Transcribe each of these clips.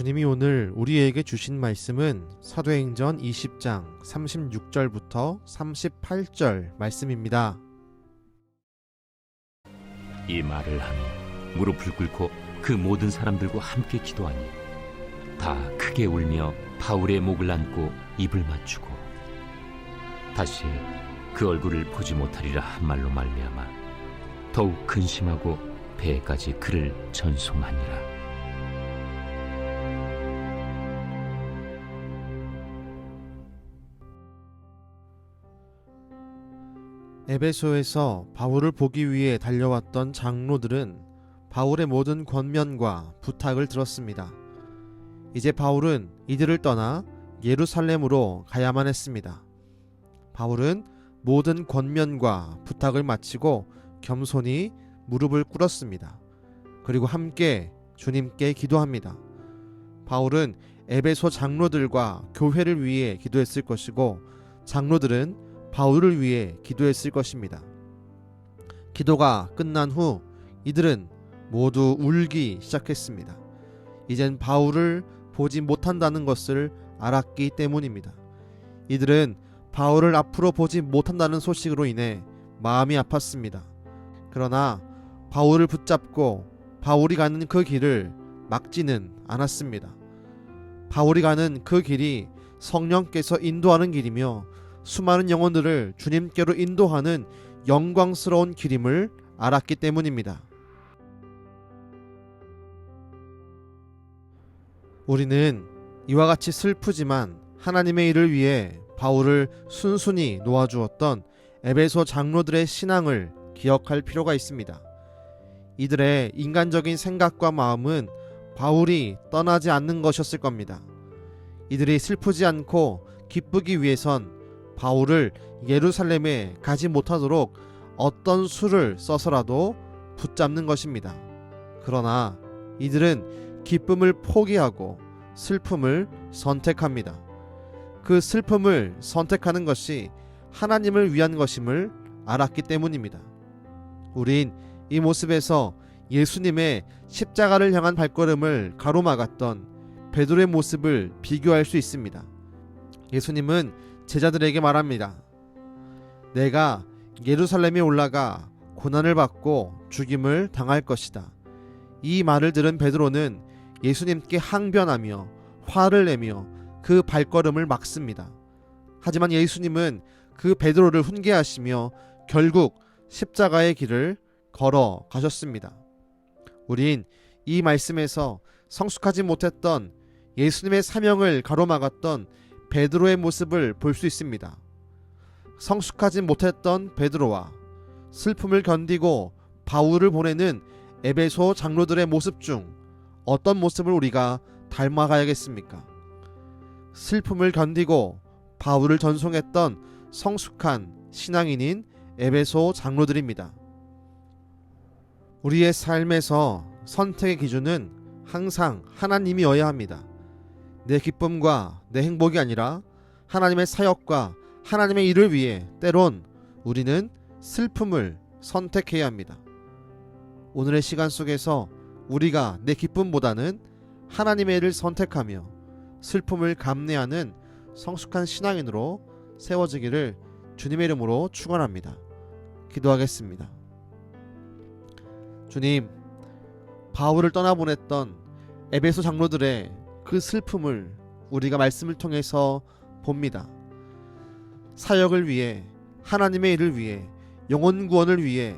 주님이 오늘 우리에게 주신 말씀은 사도행전 20장 36절부터 38절 말씀입니다. 이 말을 하며 무릎을 꿇고 그 모든 사람들과 함께 기도하니 다 크게 울며 바울의 목을 안고 입을 맞추고 다시 그 얼굴을 보지 못하리라 한 말로 말미암아 더욱 근심하고 배까지 그를 전송하니라 에베소에서 바울을 보기 위해 달려왔던 장로들은 바울의 모든 권면과 부탁을 들었습니다. 이제 바울은 이들을 떠나 예루살렘으로 가야만 했습니다. 바울은 모든 권면과 부탁을 마치고 겸손히 무릎을 꿇었습니다. 그리고 함께 주님께 기도합니다. 바울은 에베소 장로들과 교회를 위해 기도했을 것이고 장로들은 바울을 위해 기도했을 것입니다. 기도가 끝난 후 이들은 모두 울기 시작했습니다. 이젠 바울을 보지 못한다는 것을 알았기 때문입니다. 이들은 바울을 앞으로 보지 못한다는 소식으로 인해 마음이 아팠습니다. 그러나 바울을 붙잡고 바울이 가는 그 길을 막지는 않았습니다. 바울이 가는 그 길이 성령께서 인도하는 길이며 수많은 영혼들을 주님께로 인도하는 영광스러운 길임을 알았기 때문입니다. 우리는 이와 같이 슬프지만 하나님의 일을 위해 바울을 순순히 놓아주었던 에베소 장로들의 신앙을 기억할 필요가 있습니다. 이들의 인간적인 생각과 마음은 바울이 떠나지 않는 것이었을 겁니다. 이들이 슬프지 않고 기쁘기 위해선 바울을 예루살렘에 가지 못하도록 어떤 수를 써서라도 붙잡는 것입니다. 그러나 이들은 기쁨을 포기하고 슬픔을 선택합니다. 그 슬픔을 선택하는 것이 하나님을 위한 것임을 알았기 때문입니다. 우린 이 모습에서 예수님의 십자가를 향한 발걸음을 가로막았던 베드로의 모습을 비교할 수 있습니다. 예수님은 제자들에게 말합니다. 내가 예루살렘에 올라가 고난을 받고 죽임을 당할 것이다. 이 말을 들은 베드로는 예수님께 항변하며 화를 내며 그 발걸음을 막습니다. 하지만 예수님은 그 베드로를 훈계하시며 결국 십자가의 길을 걸어 가셨습니다. 우린 이 말씀에서 성숙하지 못했던 예수님의 사명을 가로막았던 베드로의 모습을 볼 수 있습니다. 성숙하지 못했던 베드로와 슬픔을 견디고 바울을 보내는 에베소 장로들의 모습 중 어떤 모습을 우리가 닮아가야겠습니까? 슬픔을 견디고 바울을 전송했던 성숙한 신앙인인 에베소 장로들입니다. 우리의 삶에서 선택의 기준은 항상 하나님이어야 합니다. 내 기쁨과 내 행복이 아니라 하나님의 사역과 하나님의 일을 위해 때론 우리는 슬픔을 선택해야 합니다. 오늘의 시간 속에서 우리가 내 기쁨보다는 하나님의 일을 선택하며 슬픔을 감내하는 성숙한 신앙인으로 세워지기를 주님의 이름으로 축원합니다. 기도하겠습니다. 주님, 바울을 떠나보냈던 에베소 장로들의 그 슬픔을 우리가 말씀을 통해서 봅니다. 사역을 위해 하나님의 일을 위해 영혼 구원을 위해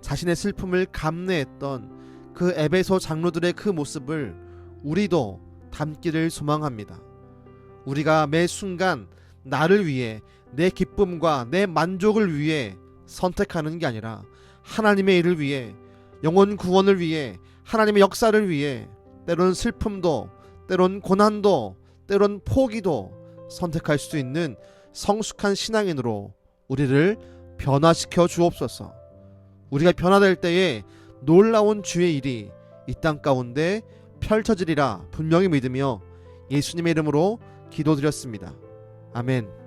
자신의 슬픔을 감내했던 그 에베소 장로들의 그 모습을 우리도 담기를 소망합니다. 우리가 매 순간 나를 위해 내 기쁨과 내 만족을 위해 선택하는 게 아니라 하나님의 일을 위해 영혼 구원을 위해 하나님의 역사를 위해 때론 슬픔도 때론 고난도 때론 포기도 선택할 수 있는 성숙한 신앙인으로 우리를 변화시켜 주옵소서. 우리가 변화될 때에 놀라운 주의 일이 이 땅 가운데 펼쳐지리라 분명히 믿으며 예수님의 이름으로 기도드렸습니다. 아멘.